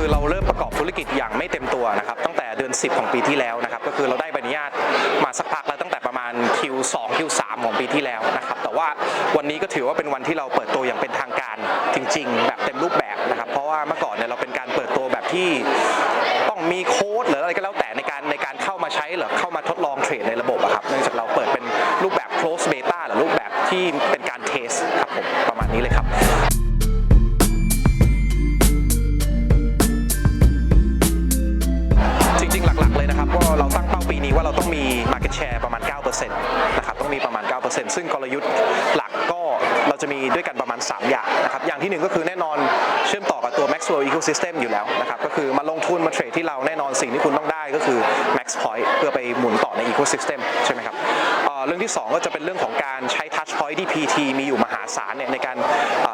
ือเต็มตัวนะครับตั้งแต่เดือน 10 ของปีที่แล้วนะครับก็คือเราได้ใบอนุญาตมาสักพักแล้วตั้งแต่ประมาณ Q2 Q3 ของปีที่แล้วนะครับแต่ว่าวันนี้ก็ถือว่าเป็นวันที่เราเปิดตัวอย่างเป็นทางการจริง ๆ แบบเต็มรูปแบบนะครับเพราะว่าเมื่อก่อนเนี่ยเราเป็นการเปิดตัวแบบที่ต้องมีโค้ด market share ประมาณ 9%นะครับต้องมีประมาณ 9%ซึ่งกลยุทธ์หลักก็เราจะมีด้วยกันประมาณ 3 อย่างนะครับอย่างที่หนึ่งก็คือแน่นอนเชื่อมต่อกับตัว Maxwell Ecosystem อยู่แล้วนะครับก็คือมาลงทุนมาเทรดที่เราแน่นอนสิ่งที่คุณต้องได้ก็คือ Max Point เพื่อไปหมุนต่อใน Ecosystem ใช่ไหมครับเรื่องที่ 2 ก็จะเป็นเรื่องของการใช้ Touch Point ที่ PT มีอยู่มหาศาลเนี่ยในการ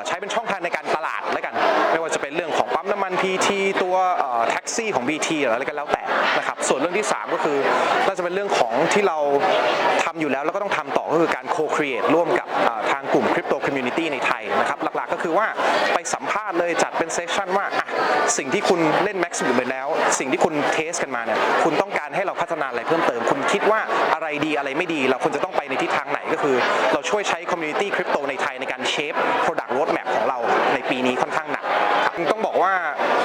ใช้เป็นช่องทางในการตลาดแล้วกัน ไม่ว่าจะเป็นเรื่องของปั๊มน้ำมัน PT ของ BT หรืออะไรก็แล้วแต่นะครับส่วนเรื่องที่ 3 ก็คือน่าจะเป็นเรื่องของที่เราทำอยู่แล้วแล้วก็ต้องทำต่อก็คือการ co-create ร่วมกับทางกลุ่ม Crypto Community ในไทยนะครับหลักๆก็คือว่าไปสัมภาษณ์เลยจัดเป็นเซสชันว่าสิ่งที่คุณเล่น Max อยู่ไปแล้ว สิ่งที่คุณเทสกันมาเนี่ยคุณต้องการให้เราพัฒนาอะไรเพิ่มเติม คุณคิดว่าอะไรดีอะไรไม่ดี เราควรจะต้องไปในทิศทางไหนก็คือ เราช่วยใช้ Community Crypto ในไทยในการเชฟ Product Roadmap ของเราในปีนี้ค่อนข้างหนักครับต้องบอกว่า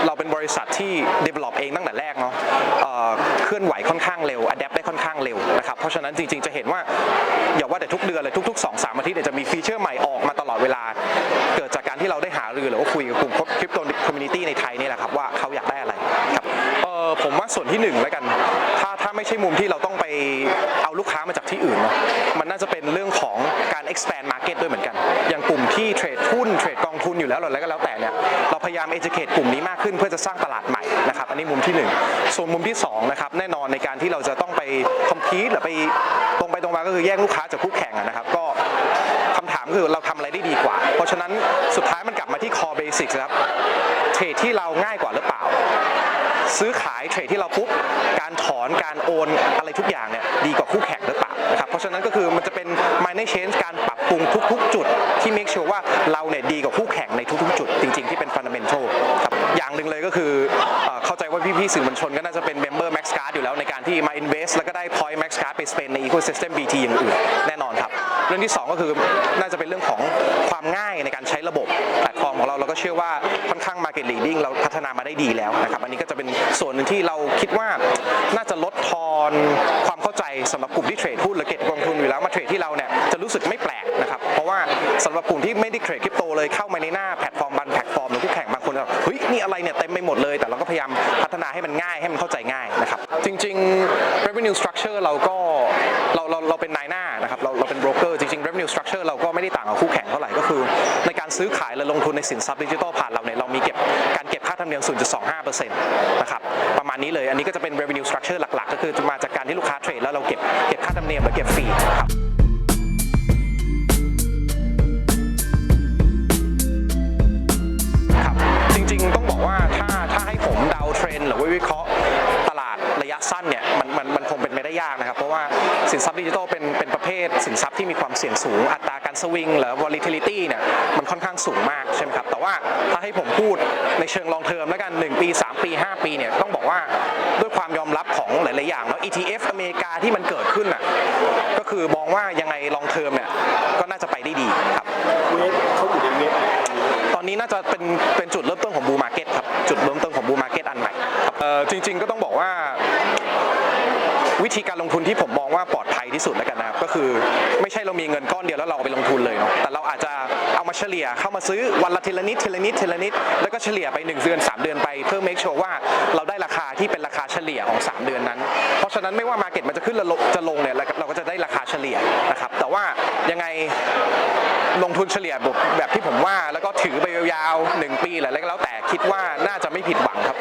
เบริษัทที่ develop เองตั้งแต่แรกเนาะเคลื่อนไหวค่อนข้างเร็ว adapt ได้ค่อนข้างเร็วนะครับเพราะฉะนั้นจริงๆจะเห็นว่าอย่าว่าแต่ทุกเดือนเลยทุก ๆ2-3อาทิตย์เนี่ยจะมีฟีเจอร์ใหม่ออกมาตลอดเวลา เกิดจากการที่เราได้หารือหรือว่าคุยกับกลุ่มคริปโตคอมมูนิตี้ในไทยนี่แหละครับว่าเขาอยากได้อะไรครับเออผมว่าส่วนที่หนึ่งแล้วกัน ถ้าถ้าไม่ใช่มุมที่เราต้องไปเอาลูกค้ามาจากที่อื่นเนาะเป็นเรื่องของการ expand market ด้วยเหมือนกัน อย่างกลุ่มที่เทรดหุ้นเทรดกองทุนอยู่แล้วหรืออะไรก็แล้วแต่เนี่ยเราพยายาม educate กลุ่มนี้มากขึ้นเพื่อจะสร้างตลาดใหม่นะครับอันนี้มุมที่หนึ่งส่วนมุมที่สองนะครับแน่นอนในการที่เราจะต้องไป compete หรือไปตรงไปตรงมาก็คือแย่งลูกค้าจากคู่แข่งนะครับก็คำถามคือเราทำอะไรได้ดีกว่า เพราะฉะนั้นสุดท้ายมันกลับมาที่ core basics ครับเทรดที่เราง่ายกว่าหรือเปล่า ซื้อขายเทรดที่เราปุ๊บการถอนการโอนอะไรทุกอย่างเนี่ยดีกว่าคู่แข่งหรือเปล่านะครับเพราะฉะนั้นก็คือมันจะเป็น minor change การปรับ ปรุงทุกๆ จุดที่ make sure ว่าเราเนี่ยดีกว่าคู่แข่งในทุกๆ จุด จริง ๆ ที่เป็น fundamental ครับอย่างหนึ่งเลยก็คือเอเข้าใจว่าพี่ๆสื่อมวลชนก็น่าจะเป็น member max card อยู่แล้วในการที่มา invest แล้วก็ได้ point max card ไป spend ใน ecosystem BT อย่างอื่นแน่นอนครับ เรื่องที่ 2 ก็คือน่าจะเป็นเรื่องของความง่ายในการใช้ระบบแพลตฟอร์มของเราเราก็เชื่อว่าค่อนข้าง market leading เราพัฒนามาได้ดีแล้วนะครับอันนี้ก็จะเป็นส่วนหนึ่งที่เราคิดว่าน่าจะลดทอนความเข้าใจสำหรับกลุ่มที่เทรดหุ้นหรือเก็บกองทุนอยู่แล้วมาเทรดที่เราเนี่ย สำหรับกลุ่มที่ไม่ได้เทรดคริปโตเลยเข้ามาในหน้าแพลตฟอร์มบันแพลตฟอร์มหรือคู่แข่งบางคนก็เฮ้ยนี่อะไรเนี่ยเต็มไปหมดเลย แต่เราก็พยายามพัฒนาให้มันง่ายให้มันเข้าใจง่ายนะครับจริง ๆ revenue structure เราก็เราเราเราเป็นนายหน้านะครับเราเราเป็น broker จริงๆ revenue structure เราก็ไม่ได้ต่างกับคู่แข่งเท่าไหร่ก็คือ ในการซื้อขายและลงทุนในสินทรัพย์ดิจิทัลผ่านเราเนี่ยเรามีเก็บการเก็บค่าธรรมเนียม 0.25%นะครับประมาณนี้เลยอันนี้ก็จะเป็น revenue structure หลักๆ ก็คือมาจากการที่ลูกค้าเทรดแล้วเราเก็บเก็บค่าธรรมเนียมหรือเก็บฟรีครับ สินทรัพย์ดิจิทัลเป็นเป็นประเภทสินทรัพย์ที่มีความเสี่ยงสูง อัตราการสวิงหรือ volatility เนี่ยมันค่อนข้างสูงมากใช่ไหมครับ แต่ว่าถ้าให้ผมพูดในเชิงลองเทอมแล้วกัน 1 ปี 3 ปี 5 ปีเนี่ยต้องบอกว่าด้วยความยอมรับของหลาย ๆ อย่างเนาะ ETF อเมริกาที่มันเกิดขึ้นอะก็คือมองว่ายังไงลองเทอมเนี่ยก็น่าจะไปได้ดีครับเวฟเขาอยู่ในเวฟตอนนี้น่าจะเป็นเป็นจุดเริ่มต้นของบูมาร์เก็ตครับจุดเริ่มต้นของบูมาร์เก็ตอันใหม่ครับเอ่อจริง ๆ ก็ต้องบอกว่า วิธีการลงทุนที่ผมมองว่าปลอดภัยที่สุดแล้วกันนะครับก็คือไม่ใช่เรามีเงินก้อนเดียวแล้วเราเอาไปลงทุนเลยเนาะแต่เราอาจจะเอามาเฉลี่ยเข้ามาซื้อวันละทีละนิดทีละนิดทีละนิดแล้วก็เฉลี่ยไป1เดือน3 เดือนไปเพื่อ make sure ว่าเราได้ราคาที่เป็นราคาเฉลี่ยของ 3 เดือนนั้น เพราะฉะนั้นไม่ว่ามาเก็ตมันจะขึ้นหรือจะลงเนี่ยเราก็จะได้ราคาเฉลี่ยนะครับแต่ว่ายังไงลงทุนเฉลี่ยแบบที่ผมว่าแล้วก็ถือไปยาวๆหนึ่งปีหรืออะไรก็แล้วแต่คิดว่าน่าจะไม่ผิดหวังครับ